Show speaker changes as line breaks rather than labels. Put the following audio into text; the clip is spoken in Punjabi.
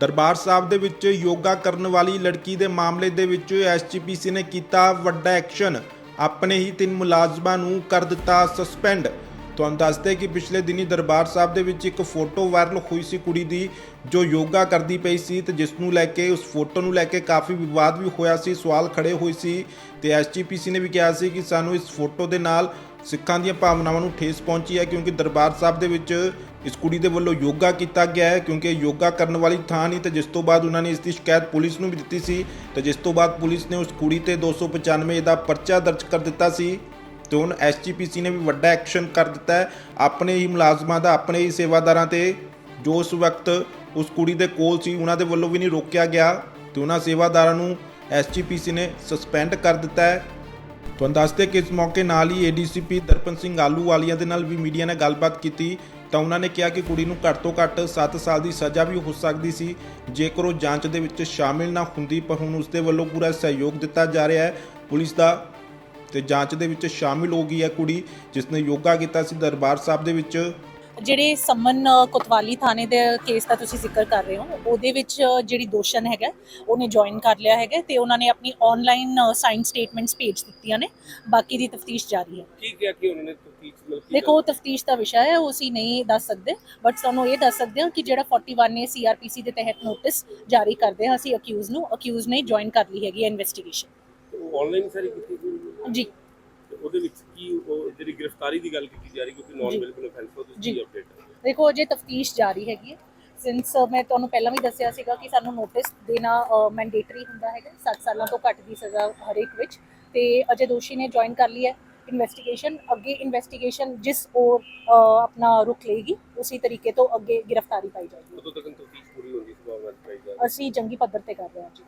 ਦਰਬਾਰ ਸਾਹਿਬ ਦੇ ਵਿੱਚ ਯੋਗਾ ਕਰਨ ਵਾਲੀ ਲੜਕੀ ਦੇ ਮਾਮਲੇ ਦੇ ਵਿੱਚ ਐਸਜੀਪੀਸੀ ਨੇ ਕੀਤਾ ਵੱਡਾ ਐਕਸ਼ਨ। ਆਪਣੇ ਹੀ ਤਿੰਨ ਮੁਲਾਜ਼ਮਾਂ ਨੂੰ ਕਰ ਦਿੱਤਾ ਸਸਪੈਂਡ। ਤੁਹਾਨੂੰ ਦੱਸਦੇ ਕਿ ਪਿਛਲੇ ਦਿਨੀ ਦਰਬਾਰ ਸਾਹਿਬ ਦੇ ਵਿੱਚ ਇੱਕ ਫੋਟੋ ਵਾਇਰਲ ਹੋਈ ਸੀ ਕੁੜੀ ਦੀ, ਜੋ ਯੋਗਾ ਕਰਦੀ ਪਈ ਸੀ ਤੇ ਜਿਸ ਨੂੰ ਲੈ ਕੇ, ਉਸ ਫੋਟੋ ਨੂੰ ਲੈ ਕੇ ਕਾਫੀ ਵਿਵਾਦ ਵੀ ਹੋਇਆ ਸੀ, ਸਵਾਲ ਖੜੇ ਹੋਏ ਸੀ ਤੇ ਐਸਜੀਪੀਸੀ ਨੇ ਵੀ ਕਿਹਾ ਸੀ ਕਿ ਸਾਨੂੰ ਇਸ ਫੋਟੋ ਦੇ ਨਾਲ ਸਿੱਖਾਂ ਦੀਆਂ ਭਾਵਨਾਵਾਂ ਨੂੰ ਠੇਸ ਪਹੁੰਚੀ ਹੈ ਕਿਉਂਕਿ ਦਰਬਾਰ ਸਾਹਿਬ ਦੇ ਵਿੱਚ ਇਸ ਕੁੜੀ ਦੇ ਵੱਲੋਂ ਯੋਗਾ ਕੀਤਾ ਗਿਆ ਹੈ, ਕਿਉਂਕਿ ਯੋਗਾ ਕਰਨ ਵਾਲੀ ਥਾਂ ਨਹੀਂ, ਤੇ ਜਿਸ ਤੋਂ ਬਾਅਦ ਉਹਨਾਂ ਨੇ ਇਸ ਦੀ ਸ਼ਿਕਾਇਤ ਪੁਲਿਸ ਨੂੰ ਵੀ ਦਿੱਤੀ ਸੀ। ਤੇ ਜਿਸ ਤੋਂ ਬਾਅਦ ਪੁਲਿਸ ਨੇ ਉਸ ਕੁੜੀ ਤੇ 295 ਦਾ ਪਰਚਾ ਦਰਜ ਕਰ ਦਿੱਤਾ ਸੀ ਤੇ ਹੁਣ ਐਸਜੀਪੀਸੀ ਨੇ ਵੀ ਵੱਡਾ ਐਕਸ਼ਨ ਕਰ ਦਿੱਤਾ ਹੈ। ਆਪਣੇ ਹੀ ਮੁਲਾਜ਼ਮਾਂ ਦਾ, ਆਪਣੇ ਹੀ ਸੇਵਾਦਾਰਾਂ ਤੇ ਜੋ ਉਸ ਵਕਤ ਉਸ ਕੁੜੀ ਦੇ ਕੋਲ ਸੀ, ਉਹਨਾਂ ਦੇ ਵੱਲੋਂ ਵੀ ਨਹੀਂ ਰੋਕਿਆ ਗਿਆ। ਤੇ ਉਹਨਾਂ ਸੇਵਾਦਾਰਾਂ ਨੂੰ ਐਸਜੀਪੀਸੀ ਨੇ ਸਸਪੈਂਡ ਕਰ ਦਿੱਤਾ ਹੈ। ਤੁਹਾਨੂੰ ਦੱਸਦੇ ਕਿ ਇਸ ਮੌਕੇ ਨਾਲ ਹੀ ਏਡੀਸੀਪੀ ਦਰਪਨ ਸਿੰਘ ਆਲੂ ਆਲੂਵਾਲੀਆ ਦੇ ਨਾਲ ਵੀ ਮੀਡੀਆ ਨੇ ਗੱਲਬਾਤ ਕੀਤੀ। ਤਾਂ ਉਹਨਾਂ ਨੇ ਕਿਹਾ ਕਿ ਕੁੜੀ ਨੂੰ ਘੱਟ ਤੋਂ ਘੱਟ 7 ਸਾਲ ਦੀ ਸਜ਼ਾ ਵੀ ਹੋ ਸਕਦੀ ਸੀ। ਜੇਕਰ ਉਹ ਜਾਂਚ ਦੇ ਵਿੱਚ ਸ਼ਾਮਿਲ ਨਾ ਹੁੰਦੀ, ਪਰ ਹੁਣ ਉਸ ਦੇ ਵੱਲੋਂ ਪੂਰਾ ਸਹਿਯੋਗ ਦਿੱਤਾ ਜਾ ਰਿਹਾ ਹੈ। ਪੁਲਿਸ ਦਾ ਤੇ ਜਾਂਚ ਦੇ ਵਿੱਚ ਸ਼ਾਮਿਲ ਹੋ ਗਈ ਹੈ ਕੁੜੀ, ਜਿਸ ਨੇ ਯੋਗਾ ਕੀਤਾ ਸੀ ਦਰਬਾਰ ਸਾਹਿਬ ਦੇ ਵਿੱਚ।
ਜਿਹੜੇ ਸਮਨ ਕੋਤਵਾਲੀ ਥਾਣੇ ਦੇ ਕੇਸ ਦਾ ਤੁਸੀਂ ਜ਼ਿਕਰ ਕਰ ਰਹੇ ਹੋ ਉਹਦੇ ਵਿੱਚ ਜਿਹੜੀ ਦੋਸ਼ਣ ਹੈਗਾ ਉਹਨੇ ਜੁਆਇਨ ਕਰ ਲਿਆ ਹੈਗਾ ਤੇ ਉਹਨਾਂ ਨੇ ਆਪਣੀ ਆਨਲਾਈਨ ਸਾਈਨ ਸਟੇਟਮੈਂਟਸ ਭੇਜ ਦਿੱਤੀਆਂ ਨੇ ਬਾਕੀ ਦੀ ਤਫਤੀਸ਼ ਜਾਰੀ ਹੈ।
ਕੀ ਕਿਹਾ ਕਿ ਉਹਨਾਂ ਨੇ ਤਫਤੀਸ਼
ਦੇਖੋ ਤਫਤੀਸ਼ ਦਾ ਵਿਸ਼ਾ ਹੈ ਉਹ ਅਸੀਂ ਨਹੀਂ ਦੱਸ ਸਕਦੇ ਬਟ ਸਾਨੂੰ ਇਹ ਦੱਸ ਸਕਦੇ ਹਾਂ ਕਿ ਜਿਹੜਾ 41 ਨੇ ਸੀਆਰਪੀਸੀ ਦੇ ਤਹਿਤ ਨੋਟਿਸ ਜਾਰੀ ਕਰਦੇ ਹਾਂ ਅਸੀਂ ਅਕਿਊਜ਼ ਨੂੰ ਅਕਿਊਜ਼ ਨੇ ਜੁਆਇਨ ਕਰ ਲਈ ਹੈਗੀ ਇਨਵੈਸਟੀਗੇਸ਼ਨ
ਆਨਲਾਈਨ ਸਾਰੀ ਕੀਤੀ
ਜੀ।
ਉਹਦੇ ਵਿੱਚ ਕੀ ਉਹ ਜਿਹੜੀ ਗ੍ਰਿਫਤਾਰੀ ਦੀ ਗੱਲ ਕੀਤੀ ਜਾ ਰਹੀ ਕਿਉਂਕਿ ਨਾਨ। ਬਿਲਕੁਲ ਅਫੈਂਸ
ਜੀ।
ਅਪਡੇਟ
ਦੇਖੋ ਅਜੇ ਤਫਤੀਸ਼ ਜਾਰੀ ਹੈਗੀ ਹੈ। ਸਿੰਸ ਮੈਂ ਤੁਹਾਨੂੰ ਪਹਿਲਾਂ ਵੀ ਦੱਸਿਆ ਸੀਗਾ ਕਿ ਸਾਨੂੰ ਨੋਟਿਸ ਦੇਣਾ ਮੈਂਡੇਟਰੀ ਹੁੰਦਾ ਹੈਗਾ। 7 ਸਾਲਾਂ ਤੋਂ ਘੱਟ ਦੀ ਸਜ਼ਾ ਹਰੇਕ ਵਿੱਚ। ਤੇ ਅਜੇ ਦੋਸ਼ੀ ਨੇ ਜੁਆਇਨ ਕਰ ਲਈ ਹੈ। ਇਨਵੈਸਟੀਗੇਸ਼ਨ ਅੱਗੇ ਇਨਵੈਸਟੀਗੇਸ਼ਨ ਜਿਸ ਉਹ ਆਪਣਾ ਰੁਖ ਲਏਗੀ ਉਸੇ ਤਰੀਕੇ ਤੋਂ ਅੱਗੇ ਗ੍ਰਿਫਤਾਰੀ ਪਾਈ ਜਾਏਗੀ।
ਉਦੋਂ ਤੱਕ ਤਫਤੀਸ਼ ਪੂਰੀ ਪਾਈ
ਅਸੀਂ ਜੰਗੀ ਪੱਧਰ ਤੇ ਕਰ ਰਹੇ ਹਾਂ ਜੀ।